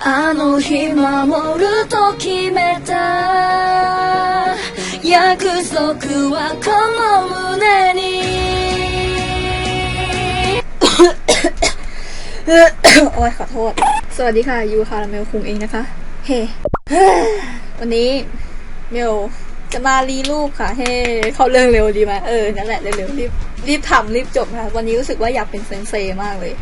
あの日守ると決めた約束はこの胸に โอ้ยขอโทษ สวัสดีค่ะ ยูคาราเมลคุงเองนะคะ เฮ้ วันนี้เมลจะมารีรูปค่ะ เฮ้ เข้าเรื่องเร็วดีไหมเออ นั่นแหละ เร็วๆรีบรีบทำรีบจบค่ะ วันนี้รู้สึกว่าอยากเป็นเซนเซมากเลย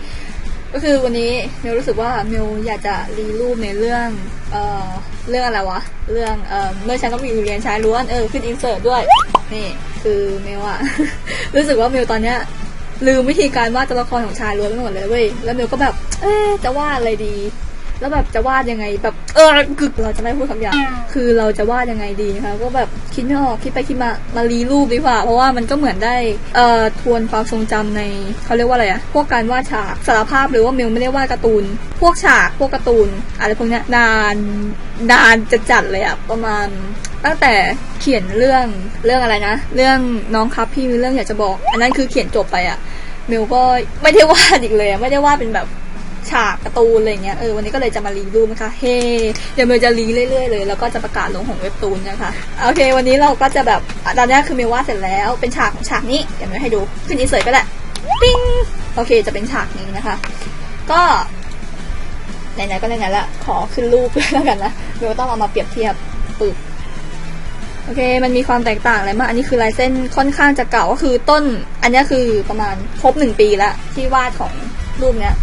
ก็คือวันนี้เมลรู้สึกว่าเมลอยากจะรีรูปในเรื่อง เอ่อ เรื่องอะไรวะ เรื่อง เอ่อ เมื่อฉันต้องมีอยู่เรียนชายล้วน เออ ขึ้นอินเสิร์ตด้วย นี่ คือเมลอะ รู้สึกว่าเมลตอนเนี้ยลืมวิธีการวาดตัวละครของชายล้วนไปหมดเลยเว้ย แล้วเมลก็แบบ เอ๊จะวาดอะไรดี แล้วแบบจะวาดยังไงแบบเออกึกเราจะไม่พูดคำหยาบคือเราจะวาดยังไงดีนะคะก็แบบคิดไม่ออกคิดไปคิดมามารีรูปดีกว่า เพราะว่ามันก็เหมือนได้เอ่อทวนความทรงจำในเขาเรียกว่าอะไรอะพวกการวาดฉากสารภาพหรือว่าเมลไม่ได้วาดการ์ตูน พวกฉากพวกการ์ตูนอะไรพวกเนี้ยนานนานจะจัดเลยอะประมาณตั้งแต่เขียนเรื่องเรื่องอะไรนะ เรื่องน้องครับพี่มีเรื่องอยากจะบอก อันนั้นคือเขียนจบไปอะเมลก็ไม่ได้วาดอีกเลยอะไม่ได้วาดเป็นแบบ ฉากการ์ตูนอะไรเงี้ยเออวันนี้ก็เลยจะมารีวิวนะคะเฮ้เดี๋ยวเมลจะรีเรื่อยๆเลยแล้วก็จะประกาศลงของเว็บตูนนะคะโอเค วันนี้เราก็จะแบบตอนนี้คือเมลวาดเสร็จแล้วเป็นฉากของฉากนี้เดี๋ยวเมลให้ดูขึ้นอินเสิร์ตก็ได้ปิ้งโอเคจะเป็นฉากนี้นะคะ ก็ไหนๆก็ไหนๆละขอขึ้นรูปแล้วกันนะเมลต้องเอามาเปรียบเทียบปึกโอเค มันมีความแตกต่างอะไรมาก อันนี้คือลายเส้นค่อนข้างจะเก่าก็คือต้น อันนี้คือประมาณครบหนึ่งปีแล้วที่วาดของรูปเนี้ย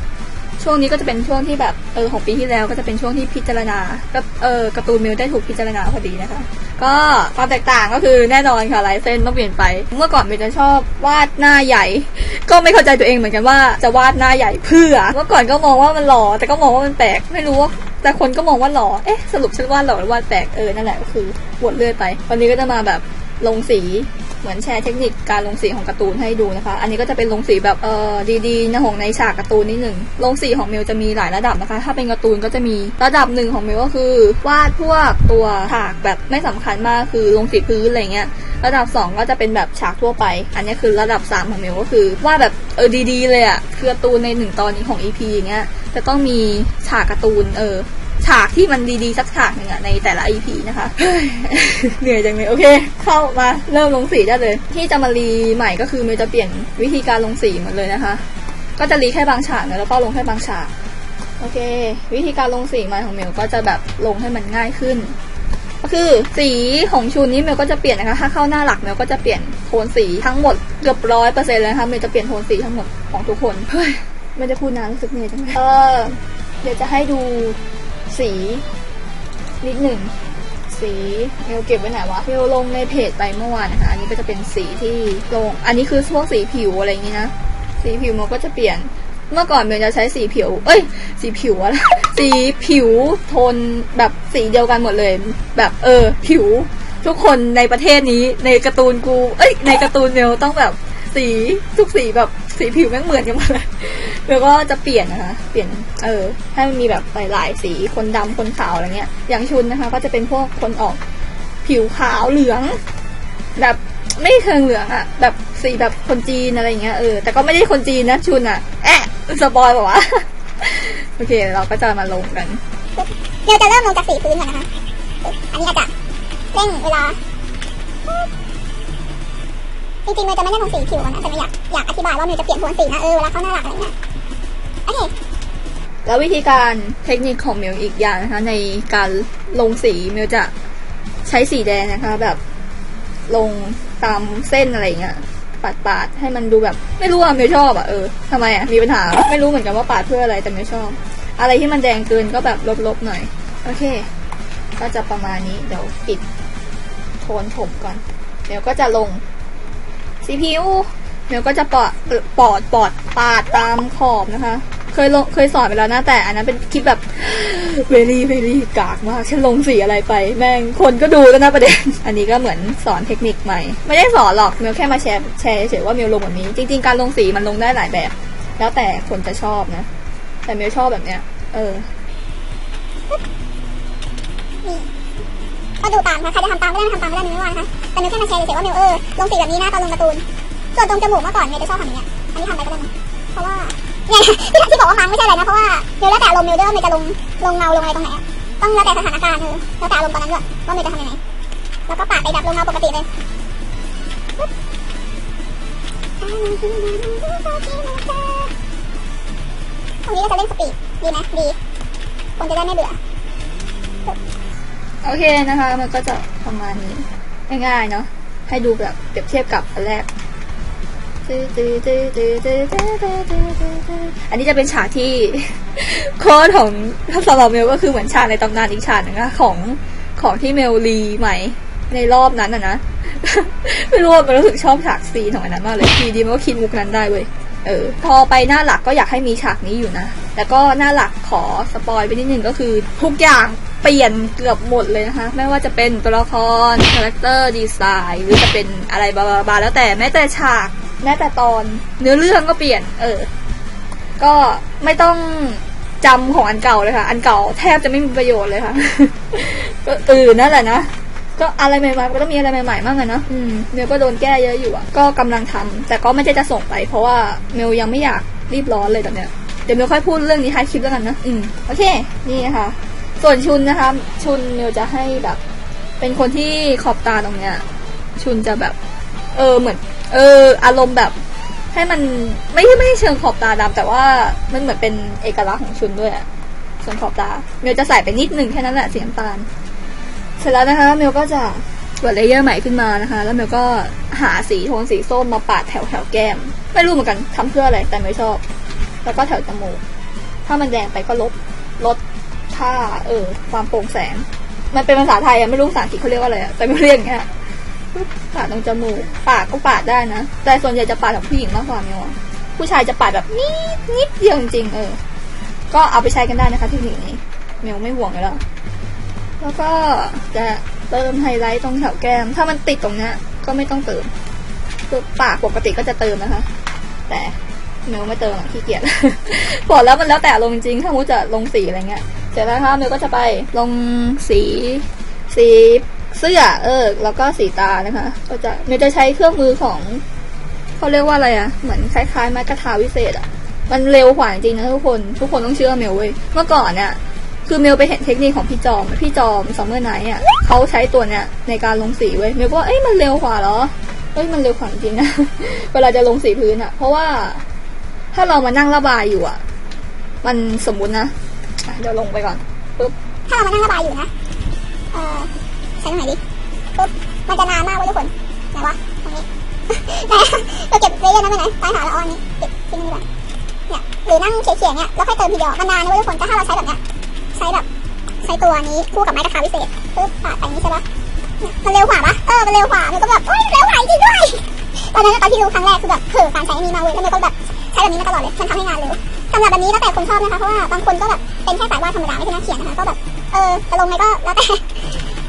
ช่วงนี้ก็จะเป็นช่วงที่แบบเออของปีที่แล้วก็จะเป็นช่วงที่พิจารณาก็เออการ์ตูนมิวได้ถูกพิจารณาพอดีนะคะ ก็ความแตกต่างก็คือแน่นอนค่ะลายเส้นต้องเปลี่ยนไป เมื่อก่อนมิวจะชอบวาดหน้าใหญ่ ก็ไม่เข้าใจตัวเองเหมือนกันว่าจะวาดหน้าใหญ่เพื่อ เมื่อก่อนก็มองว่ามันหล่อแต่ก็มองว่ามันแปลกไม่รู้ว่าแต่คนก็มองว่าหล่อเอ๊ะสรุปฉันวาดหล่อหรือวาดแปลกเออนั่นแหละก็คือปวดเลือดไปวันนี้ก็จะมาแบบลงสี เหมือนแชร์เทคนิคการลงสีของการ์ตูนให้ดูนะคะ อันนี้ก็จะเป็นลงสีแบบเออดีๆนะของในฉากการ์ตูนนิดหนึ่งลงสีของเมลจะมีหลายระดับนะคะ ถ้าเป็นการ์ตูนก็จะมีระดับหนึ่งของเมลก็คือ วาดพวกตัวฉากแบบไม่สำคัญมากคือลงสีพื้นอะไรเงี้ยระดับ 2 ก็จะเป็นแบบฉากทั่วไป อันนี้คือระดับ 3 ของเมลก็คือวาดแบบเออดีๆเลยอะคือการ์ตูนในหนึ่งตอนนี้ของ EP อย่างเงี้ยจะต้องมีฉากการ์ตูนเออ ฉากที่มันดีๆ สักฉากหนึ่งอะในแต่ละ EP นะคะ เหนื่อยจังเลยโอเค เข้ามาเริ่มลงสีได้เลย ที่จะมารีใหม่ก็คือเมลจะเปลี่ยนวิธีการลงสีหมดเลยนะคะ ก็จะรีแค่บางฉากนะแล้วก็ลงแค่บางฉาก โอเค วิธีการลงสีใหม่ของเมลก็จะแบบลงให้มันง่ายขึ้น ก็คือสีของชุดนี้เมลก็จะเปลี่ยนนะคะถ้าเข้าหน้าหลักเมลก็จะเปลี่ยนโทนสีทั้งหมดเกือบร้อยเปอร์เซ็นต์เลยนะคะเมลจะเปลี่ยนโทนสีทั้งหมดของทุกคนเฮ้ยไม่ได้พูดนานรู้สึกเหนื่อยจังเลยเออเดี๋ยวจะให้ดู สี นิดหนึ่ง สีเมลเก็บไว้ไหนวะเมลลงในเพจไปเมื่อวานนะคะ อันนี้ก็จะเป็นสีที่ลง อันนี้คือพวกสีผิวอะไรอย่างงี้นะ สีผิวมันก็จะเปลี่ยน เมื่อก่อนเมลจะใช้สีผิว เอ้ย สีผิวอะไร สีผิวโทนแบบสีเดียวกันหมดเลย แบบเออ ผิว ทุกคนในประเทศนี้ในการ์ตูนกู เอ้ย ในการ์ตูนเมลต้องแบบสีทุกสีแบบสีผิวแม่งเหมือนกันหมดเลย แล้วก็จะเปลี่ยนนะคะ เปลี่ยน เออ ให้มันมีแบบหลายๆสี คนดำคนขาวอะไรเงี้ย อย่างชุนนะคะ ก็จะเป็นพวกคนออกผิวขาวเหลือง แบบไม่เชิงเหลืองอะแบบสีแบบคนจีนอะไรเงี้ย เออ แต่ก็ไม่ได้คนจีนนะชุนอะแอะสปอยบอกว่าวะโอเค เราก็จะมาลงกันเดี๋ยวจะเริ่มลงจากสีพื้นก่อนนะคะ อันนี้อาจจะเร่งเวลา จริงๆเมย์จะไม่ได้ลงสีผิวก่อนนะแต่เมย์อยากอยากอธิบายว่าเมย์จะเปลี่ยนโทนสีนะ เออ เวลาเข้าหน้าหลักอะไรเงี้ย แล้ววิธีการเทคนิคของเมลอีกอย่างนะคะ ในการลงสีเมลจะใช้สีแดงนะคะ แบบลงตามเส้นอะไรเงี้ยปาดปาดให้มันดูแบบไม่รู้อะเมลชอบอะเออทำไมอะมีปัญหาไม่รู้เหมือนกันว่าปาดเพื่ออะไรแต่เมลชอบ อะไรที่มันแดงเกินก็แบบลบๆหน่อย โอเค ก็จะประมาณนี้เดี๋ยวปิดโทนผมก่อน เดี๋ยวก็จะลงสีผิว เดี๋ยวก็จะปอดปอดปอดปาดตามขอบนะคะ เคยลงเคยสอนไปแล้วนะแต่อันนั้นเป็นคลิปแบบเวลี่เวลี่กากมากฉันลงสีอะไรไป แม่งคนก็ดูแล้วนะประเด็น อันนี้ก็เหมือนสอนเทคนิคใหม่ ไม่ได้สอนหรอกเมลแค่มาแชร์แชร์เฉยว่าเมลลงแบบนี้ จริง ๆ การลงสีมันลงได้หลายแบบ แล้วแต่คนจะชอบนะ แต่เมลชอบแบบเนี้ย เออก็ดูตามนะใครจะทำตามก็ได้ไม่ทำตามก็ได้ไม่ว่านะคะแต่เมย์แค่มาแชร์เฉยว่าเมย์เออลงสีแบบนี้นะตอนลงการ์ตูน ส่วนตรงจมูกเมื่อก่อนเมย์จะชอบทำอย่างเงี้ย อันนี้ทำไปก็ได้นะเพราะว่าเนี่ยที่ที่บอกว่ามั้งไม่ใช่อะไรนะเพราะว่าเดี๋ยวแล้วแต่อารมณ์เดี๋ยวด้วยว่ามันจะลงลงเงาลงอะไรตรงไหนต้องแล้วแต่สถานการณ์เออแล้วแต่อารมตอนนั้นด้วยว่ามันจะทำยังไงแล้วก็ปาดไปดับลงเงาปกติเลยตรงนี้ก็จะเล่นสปีดดีไหมดีคนจะได้ไม่เบื่อโอเคนะคะ มันก็จะประมาณนี้ง่ายๆเนาะให้ดูแบบเปรียบเทียบกับอันแรก อันนี้จะเป็นฉากที่โค้ดของสำหรับเมลก็คือเหมือนฉากในตำนานอีกฉากหนึงอะของของที่เมลรีใหม่ในรอบนั้นอะนะ ไม่รู้ว่ามันรู้สึกชอบฉากซีนของอันนั้นมากเลยทีดีมันก็คิดมุกนั้นได้เว้ยเออพอไปหน้าหลักก็อยากให้มีฉากนี้อยู่นะ แล้วก็หน้าหลักขอสปอยไปนิดนึงก็คือ ทุกอย่างเปลี่ยนเกือบหมดเลยนะคะ ไม่ว่าจะเป็นตัวละครคาแรคเตอร์ดีไซน์หรือจะเป็นอะไรบาบาแล้วแต่แม้แต่ฉาก แม้แต่ตอนเนื้อเรื่องก็เปลี่ยน เออ ก็ไม่ต้องจำของอันเก่าเลยค่ะ อันเก่าแทบจะไม่มีประโยชน์เลยค่ะ ก็ตื่นนั่นแหละนะ ก็อะไรใหม่ๆก็ต้องมีอะไรใหม่ๆมากเลยเนาะอืมเมลก็โดนแก้เยอะอยู่อะก็กำลังทำแต่ก็ไม่ได้จะส่งไป เพราะว่าเมลยังไม่อยากรีบร้อนเลยตอนเนี้ย เดี๋ยวเมลค่อยพูดเรื่องนี้ท้ายคลิปแล้วกันนะ อืม โอเค นี่ค่ะ ส่วนชุนนะคะ ชุนเมลจะให้แบบ เป็นคนที่ขอบตาตรงเนี้ย ชุนจะแบบ เออ เหมือน เออ อารมณ์แบบ ให้มันไม่ไม่เชิงขอบตาดำแต่ว่ามันเหมือนเป็นเอกลักษณ์ของชุนด้วยอะส่วนขอบตาเมลจะใส่ไปนิดหนึ่งแค่นั้นแหละสีน้ำตาล เสร็จแล้วนะคะเมลก็จะกดเลเยอร์ใหม่ขึ้นมานะคะ แล้วเมลก็หาสีโทนสีส้มมาปาดแถวแถวแก้ม ไม่รู้เหมือนกันทำเพื่ออะไรแต่ไม่ชอบ แล้วก็แถวจมูก ถ้ามันแดงไปก็ลบลดค่าเออความโปร่งแสง มันเป็นภาษาไทยอะไม่รู้ภาษาอังกฤษเขาเรียกว่าอะไรอะแต่ไม่เรียกอย่างเงี้ย ปาดตรงจมูกปากก็ปาดได้นะ แต่ส่วนใหญ่จะปาดของผู้หญิงมากกว่าเมลอะผู้ชายจะปาดแบบนิดนิดเดียวจริงเออ ก็เอาไปใช้กันได้นะคะเทคนิคนี้เมลไม่ห่วงเลยแล้วแล้วก็จะเติมไฮไลท์ตรงแถวแก้ม ถ้ามันติดตรงเนี้ยก็ไม่ต้องเติมคือปากปกติก็จะเติมนะคะ แต่เมลไม่เติมอะขี้เกียจบอแล้วมันแล้วแต่ลงจริงๆถ้ามูจะลงสีอะไรเงี้ยเสร็จแล้วนะคะเมลก็จะไปลงสีสี เสื้อ เออ แล้วก็สีตานะคะ ก็จะเมลจะใช้เครื่องมือของเขาเรียกว่าอะไรอะเหมือนคล้ายๆไม้กระทาวิเศษอะมันเร็วกว่าจริงนะทุกคน ทุกคนต้องเชื่อเมลเว้ย เมื่อก่อนเนี่ยคือเมลไปเห็นเทคนิคของพี่จอม พี่จอมซัมเมอร์ไนท์อะเขาใช้ตัวเนี้ยในการลงสีเว้ย เมลก็ว่าเอ้ยมันเร็วกว่าเหรอ เอ้ยมันเร็วกว่าจริงนะ เวลาจะลงสีพื้นอะ เพราะว่าถ้าเรามานั่งระบายอยู่อะ มันสมมุตินะอะเดี๋ยวลงไปก่อนปุ๊บถ้าเรามานั่งระบายอยู่นะ เออ ใช้ตรงไหนดีปุ๊บมันจะนานมากเว้ยทุกคนไหนวะตรงนี้ไหนเราเก็บเลเยอร์นั้นไปไหนตาเราเอาอันนี้เก็บทิ้งนี่ไปเนี่ยหรือนั่งเฉียงๆเนี่ยแล้วค่อยเติมทีเดียวมันนานเว้ยทุกคนแต่ถ้าเราใช้แบบเนี้ยใช้แบบใช้ตัวนี้คู่กับไม้กระทาวิเศษปุ๊บปาดไปนี้ใช่ปะมันเร็วกว่าปะเออมันเร็วกว่ามันก็แบบเอ้ยเร็วกว่าจริงด้วยตอนนั้นตอนที่รู้ครั้งแรกคือแบบเผลอการใช้อันนี้มาเว้ยแล้วมันก็แบบใช้แบบนี้มาตลอดเลยมันทำให้งานเร็วสำหรับแบบนี้แล้วแต่คนชอบนะคะเพราะว่าบางคนก็แบบเป็นแค่สายวาดธรรมดาไม่ใช่นักเขียนนะคะก็แบบเออจะลงไงก็แล้วแต่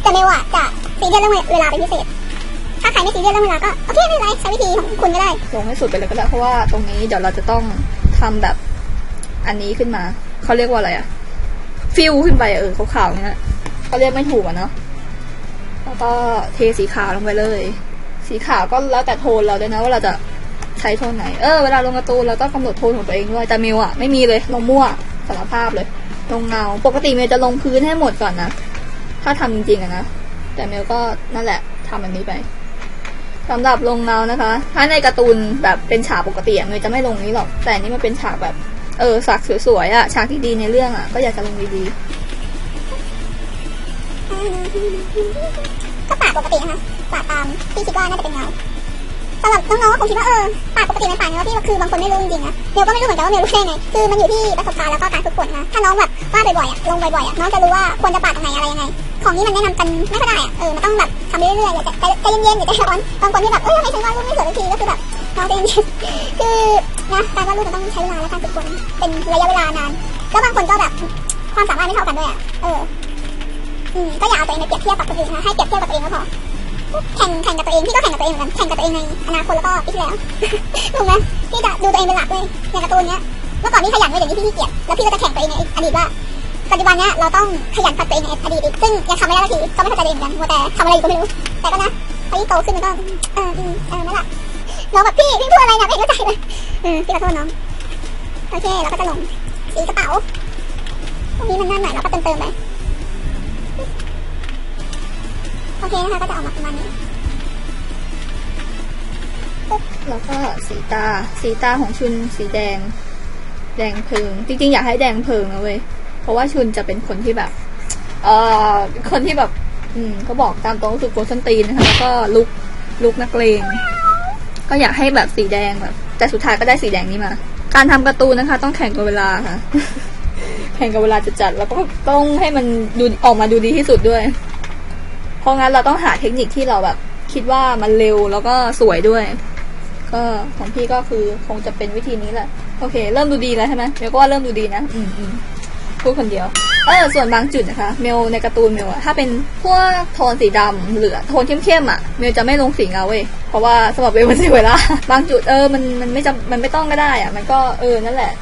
แต่เมลอะจะซีเรียสเรื่องเวลาเป็นพิเศษ ถ้าใครไม่ซีเรียสเรื่องเวลาก็โอเคไม่เป็นไรใช้วิธีของคุณก็ได้ลงให้สุดไปเลยก็ได้เพราะว่าตรงนี้เดี๋ยวเราจะต้องทำแบบอันนี้ขึ้นมา เขาเรียกว่าอะไรอะฟิวขึ้นไปเออขาวๆเนี่ยเขาเรียกไม่ถูกอะเนาะแล้วก็เทสีขาวลงไปเลย สีขาวก็แล้วแต่โทนเราด้วยนะว่าเราจะใช้โทนไหน เออเวลาลงกร์ตูนเราต้องกำหนดโทนของตัวเองด้วยแต่เมิวอะไม่มีเลยลงมั่วสารภาพเลยลงเงา ปกติเมลจะลงพื้นให้หมดก่อนนะ ถ้าทำจริงๆอะนะ แต่เมลก็นั่นแหละทำอันนี้ไปสำหรับลงเงานะคะ ถ้าในการ์ตูนแบบเป็นฉากปกติเมลจะไม่ลงนี้หรอก แต่นี่มันเป็นฉากแบบ เออฉากสวยๆอะฉากที่ดีในเรื่องอะก็อยากจะลงดีๆ ก็ปาดปกตินะคะปาดตามที่คิดว่าน่าจะเป็นเงาสำหรับน้องๆคงคิดว่าเออปาดปกติมันปาดเงาพี่คือบางคนไม่รู้จริงๆนะเมลก็ไม่รู้เหมือนกันว่าเมลรู้ได้ไงคือมันอยู่ที่ประสบการณ์แล้วก็การฝึกฝนนะถ้าน้องแบบวาดบ่อยๆอะลงบ่อยๆอะน้องจะรู้ว่าควรจะปาดตรงไหนอะไรยังไง ของนี้มันแนะนำกันไม่ค่อยได้อะเออมันต้องแบบทำไปเรื่อยๆอย่าใจใจเย็นๆอย่าใจร้อนบางคนที่แบบเออทำไมฉันวาดรูปไม่สวยสักทีก็คือแบบน้องใจเย็นๆคือนะการวาดรูปมันต้องใช้เวลาและการฝึกฝนเป็นระยะเวลานานแล้วบางคนก็แบบความสามารถไม่เท่ากันด้วยอะเอออืมก็อย่าเอาตัวเองไปเปรียบเทียบกับคนอื่นนะให้เปรียบเทียบกับตัวเองก็พอแข่งแข่งกับตัวเองพี่ก็แข่งกับตัวเองเหมือนกันแข่งกับตัวเองในอนาคตแล้วก็ปีที่แล้วถูกไหมพี่จะดูตัวเองเป็นหลักเลยในการ์ตูนเนี้ยเมื่อก่อนพี่ขยันเลยเดี๋ยวนี้พี่ขี้เกียจแล้วพี่ก็จะแข่งตัวเองในอดีตว่า ปัจจุบันเนี้ยเราต้องขยันพัฒตัวเองในอดีตอีกซึ่งยังทำไม่ได้สักทีก็ไม่เข้าใจตัวเองเหมือนกันมัวแต่ทำอะไรอยู่ก็ไม่รู้แต่ก็นะพอยิ่งโตขึ้นมันก็เอออืมเออนั่นแหละน้องแบบพี่พี่พูดอะไรเนี่ยไม่เข้าใจเลยอืมพี่ขอโทษน้องโอเคเราก็จะลงสีกระเป๋าตรงนี้มันนั่นหน่อยเราก็เติมเติมไปโอเคนะคะก็จะออกมาประมาณนี้แล้วก็สีตา สีตาของชุนสีแดง แดงเพิง จริงๆ อยากให้แดงเพิงนะเว้ย เพราะว่าชุนจะเป็นคนที่แบบ เอ่อคนที่แบบ อืมเขาบอกตามตรงก็คือโกนส้นตีนนะคะแล้วก็ลุกลุกนักเลงก็อยากให้แบบสีแดงแบบ แต่สุดท้ายก็ได้สีแดงนี้มา การทำการ์ตูนนะคะ ต้องแข่งกับเวลาค่ะ แข่งกับเวลาจะจัดแล้วก็ต้องให้มันดูออกมาดูดีที่สุดด้วย เพราะงั้นเราต้องหาเทคนิคที่เราแบบ คิดว่ามันเร็วแล้วก็สวยด้วย ก็ของพี่ก็คือคงจะเป็นวิธีนี้แหละ โอเค เริ่มดูดีแล้วใช่ไหมเมลก็ว่าเริ่มดูดีนะ อืมอืม พูดคนเดียว เออ ส่วนบางจุดนะคะ เมลในการ์ตูนเมลอะถ้าเป็นพวกโทนสีดำหรือโทนเข้มๆอะเมลจะไม่ลงสีเงาเว้ย เพราะว่าสำหรับเมลมันเสียเวลา บางจุดเออ มันมันไม่จำมันไม่ต้องก็ได้อะมันก็เออ นั่นแหละ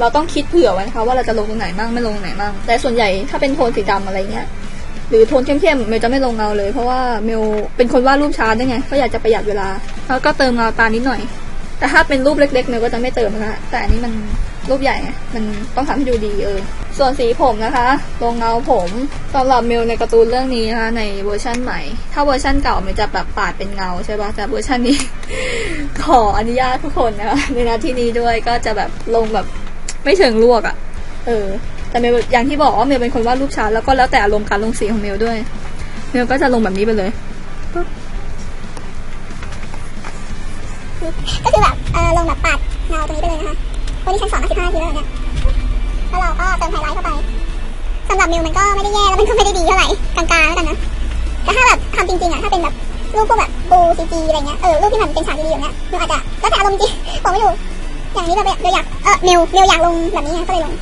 เราต้องคิดเผื่อไว้นะคะว่าเราจะลงตรงไหนมั่งไม่ลงตรงไหนมั่ง แต่ส่วนใหญ่ถ้าเป็นโทนสีดำอะไรเงี้ย หรือโทนเข้มๆเมลจะไม่ลงเงาเลย เพราะว่าเมลเป็นคนวาดรูปช้าได้วยไง ก็อยากจะประหยัดเวลา แล้วก็เติมเงาตานิดหน่อย แต่ถ้าเป็นรูปเล็กๆเมลก็จะไม่เติมนะแต่อันนี้มัน รูปใหญ่มันต้องทำให้ดูดีเออ ส่วนสีผมนะคะ ลงเงาผมสำหรับเมลในการ์ตูนเรื่องนี้นะคะ ในเวอร์ชั่นใหม่ ถ้าเวอร์ชั่นเก่ามันจะแบบปาดเป็นเงาใช่ปะแต่เวอร์ชันนี้ ขออนุญาตทุกคนนะคะในนาที่นี้ด้วยก็จะแบบลงแบบไม่เชิงลวกอะ่ะ เออ แต่เมลอย่างที่บอกว่าเมลเป็นคนวาดรูปช้าแล้วก็แล้วแต่อารมณ์การลงสีของเมลด้วย เมลก็จะลงแบบนี้ไปเลยก็คือแบบเออลงแบบปัดเงาตรงนี้ไปเลยนะคะ วันนี้ชั้นสองมาสิบห้าทีแล้วเนี่ยแล้วเราก็เติมไฮไลท์เข้าไปสำหรับมิวมันก็ไม่ได้แย่แล้วมันก็ไม่ได้ดีเท่าไหร่กลางๆแล้วกันนะแต่ถ้าแบบทำจริงๆอะถ้าเป็นแบบรูปพวกแบบปูซีจีอะไรเงี้ยเออรูปที่มันเป็นฉากดีๆอย่างเงี้ยมิวอาจจะแล้วแต่อารมณ์จริงบอกไม่ถูกอย่างนี้เราไปเราอยากเออมิวมิวอยากลงแบบนี้ไงก็เลยลง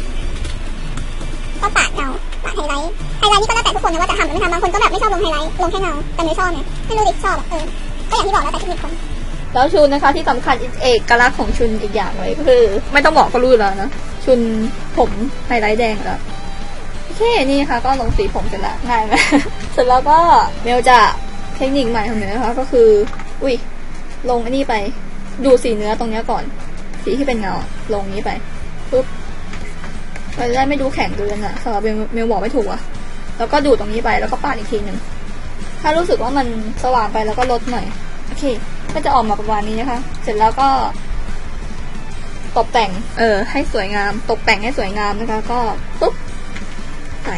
ก็ปาดเงาปาดไฮไลท์ไฮไลท์นี่ก็แล้วแต่ทุกคนนะว่าจะทำหรือไม่ทำบางคนก็แบบไม่ชอบลงไฮไลท์ลงแค่เงาแต่มิวชอบไงไม่รู้ดิชอบอะเออก็อย่างที่บอกแล้วแต่เทคนิคคน แล้วชุนนะคะที่สำคัญเอกลักษณ์ของชุนอีกอย่างเลยก็คือ ไม่ต้องบอกก็รู้แล้วนะชุนผมไฮไลท์แดงแล้วโอเคนี่ค่ะ ก็ลงสีผมเสร็จล้วง่ายไหมเสร็จแล้วก็เมลจะเทคนิคใหม่ของเมลนะคะก็คือ อุ้ยลงอันนี้ไป ดูสีเนื้อตรงเนี้ยก่อน สีที่เป็นเงาลงนี้ไปปุ๊บมันจะได้ไม่ดูแข็งเกินอะสำหรับเมลเมลบอกไม่ถูกอะแล้วก็ดูตรงนี้ไปแล้วก็ปาดอีกทีหนึ่งถ้ารู้สึกว่ามันสว่างไปแล้วก็ลดหน่อย โอเค ก็จะออกมาประมาณนี้นะคะ เสร็จแล้วก็ ตกแต่ง เออ ให้สวยงาม ตกแต่งให้สวยงามนะคะ ก็ปุ๊บใส่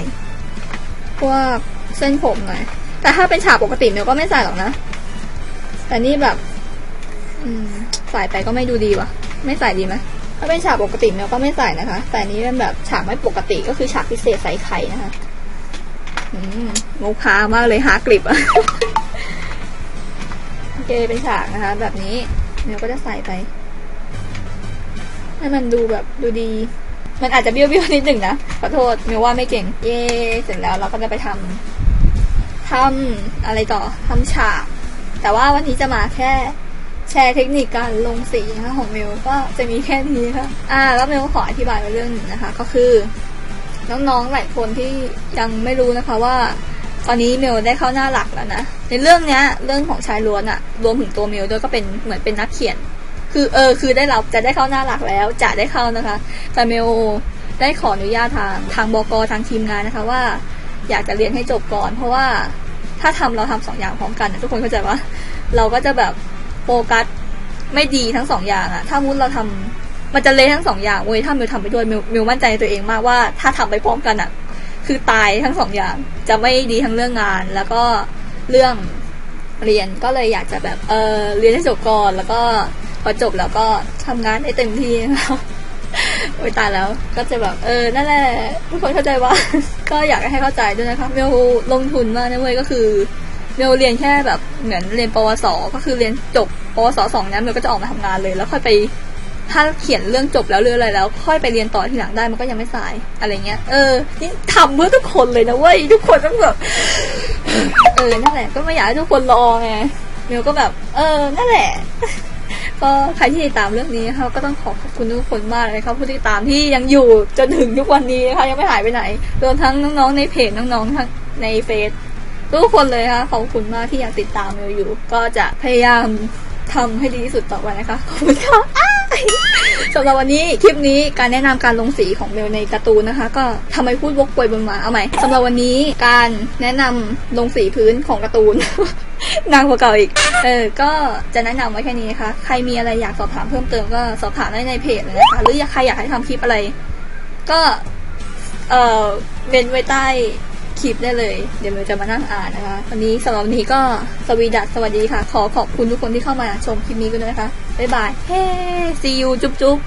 พวกเส้นผมหน่อย แต่ถ้าเป็นฉากปกติเมลก็ไม่ใส่หรอกนะ แต่นี่แบบใส่ไปก็ไม่ดูดีว่ะ ไม่ใส่ดีไหมถ้าเป็นฉากปกติเมลก็ไม่ใส่นะคะ แต่นี้เป็นแบบฉากไม่ปกติก็คือฉากพิเศษใส่ไข่นะคะอืมมุกพามากเลยหากลิบอะ เคเป็นฉากนะคะ แบบนี้เมลก็จะใส่ไปให้มันดูแบบดูดี มันอาจจะเบี้ยวๆนิดหนึ่งนะขอโทษเมลว่าไม่เก่ง เย่เสร็จแล้วเราก็จะไปทำทำอะไรต่อทำฉาก แต่ว่าวันนี้จะมาแค่แชร์เทคนิคการลงสีนะคะของเมลก็จะมีแค่นี้ค่ะอ่า แล้วเมลขออธิบายเรื่องหนึ่งนะคะ ก็คือ น้องๆหลายคนที่ยังไม่รู้นะคะว่า ตอนนี้เมลได้เข้าหน้าหลักแล้วนะ ในเรื่องเนี้ย เรื่องของชายล้วนอะรวมถึงตัวเมลด้วยก็เป็นเหมือนเป็นนักเขียน คือเออ คือได้รับจะได้เข้าหน้าหลักแล้ว จะได้เข้านะคะ แต่เมลได้ขออนุญาตทางทางบกทางทีมงานนะคะว่า อยากจะเรียนให้จบก่อน เพราะว่าถ้าทำเราทำสองอย่างพร้อมกันนะทุกคนเข้าใจว่าเราก็จะแบบโฟกัสไม่ดีทั้งสองอย่างอะถ้ามุดเราทำมันจะเละทั้งสองอย่างเว้ยถ้าเมลทำไปด้วยเมลเมลมั่นใจในตัวเองมากว่า ถ้าทำไปพร้อมกันอะ คือตายทั้งสองอย่างจะไม่ดีทั้งเรื่องงาน แล้วก็เรื่องเรียนก็เลยอยากจะแบบเออเรียนให้จบก่อนแล้วก็พอจบแล้วก็ทำงานให้เต็มที่นะคะโอ้ยตายแล้วก็จะแบบเออนั่นแหละทุกคนเข้าใจว่า ก็อยากให้เข้าใจด้วยนะคะเมลลงทุนมากนะเว้ยก็คือเมลเรียนแค่แบบเหมือนเรียนปวสก็คือเรียนจบปวสสองนั้นเมลก็จะออกมาทำงานเลย แล้วค่อยไป ถ้าเขียนเรื่องจบแล้วเรื่องอะไรแล้ว ค่อยไปเรียนต่อทีหลังได้มันก็ยังไม่สายอะไรเงี้ย เออนี่ทำเพื่อทุกคนเลยนะเว้ยทุกคนต้องแบบเออนั่นแหละก็ไม่อยากให้ทุกคนรอไงเมลก็แบบ เออนั่นแหละ ก็ใครที่ติดตามเรื่องนี้นะคะก็ต้องขอขอบคุณทุกคนมากเลยครับผู้ติดตามที่ยังอยู่จนถึงทุกวันนี้นะคะยังไม่หายไปไหนรวมทั้งน้องๆในเพจน้องๆทั้งในเฟซทุกคนเลยค่ะขอบคุณมากที่ยังติดตามเมลอยู่ ก็จะพยายามทำให้ดีที่สุดต่อไปนะคะ ขอบคุณค่ะ สำหรับวันนี้คลิปนี้การแนะนำการลงสีของเมลในการ์ตูนนะคะ ก็ทำไมพูดวกไปวนมาเอาใหม่สำหรับวันนี้การแนะนำลงสีพื้นของการ์ตูนนางกว่าเก่าอีก เออ ก็จะแนะนำไว้แค่นี้นะคะใครมีอะไรอยากสอบถามเพิ่มเติมก็สอบถามได้ในเพจเลยนะคะ หรืออยากใครอยากให้ทำคลิปอะไร ก็ เออเว้นไว้ใต้ คลิปได้เลย เดี๋ยวเราจะมานั่งอ่านนะคะ วันนี้สำหรับวันนี้ก็สวีดัสสวัสดีค่ะ ขอขอบคุณทุกคนที่เข้ามาชมคลิปนี้กันด้วยนะคะ บ๊ายบาย เฮ้ see you จุ๊บจุ๊บ